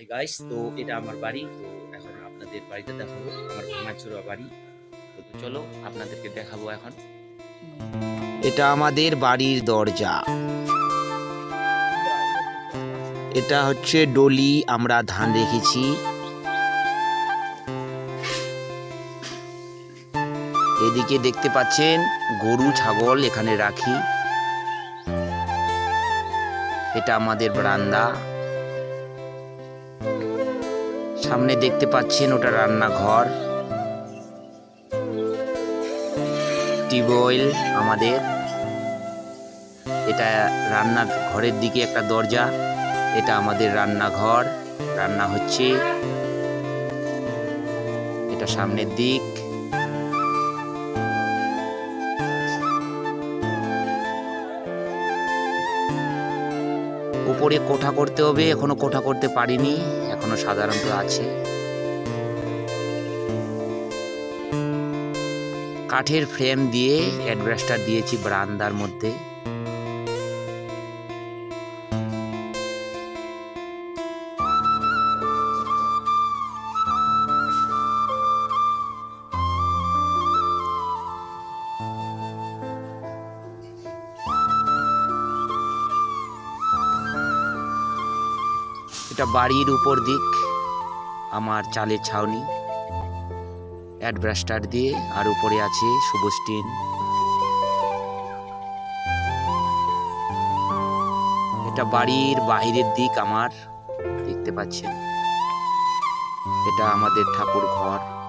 Hi guys তো এটা আমার বাড়ি তো এখন আপনাদের বাড়িতে দেখাবো আমার ভাঙাচোরা বাড়ি। তো চলো আপনাদেরকে দেখাবো এখন। এটা আমাদের বাড়ির দরজা। এটা হচ্ছে ডলি আমরা ধান রেখেছি। এদিকে দেখতে পাচ্ছেন গরু ছাগল এখানে রাখি। এটা আমাদের বারান্দা। সামনে দেখতে পাচ্ছেন ওটা রান্নাঘর। টিউবওয়েল আমাদের। এটা রান্নার ঘরের দিকে একটা দরজা। এটা আমাদের রান্নাঘর। রান্না হচ্ছে। এটা সামনের দিক। উপরে কোঠা করতে হবে, এখনও কোঠা করতে পারিনি, এখনও সাধারণত আছে। কাঠের ফ্রেম দিয়ে, অ্যাডভেস্টার দিয়েছি বারান্দার মধ্যে। এটা বাড়ির উপর দিক, আমার চালের ছাউনি। অ্যাডব্রাস্টার দিয়ে আর উপরে আছে শুভস্টিন এটা বাড়ির বাহিরের দিক আমার, দেখতে পাচ্ছেন? এটা আমাদের ঠাকুর ঘর।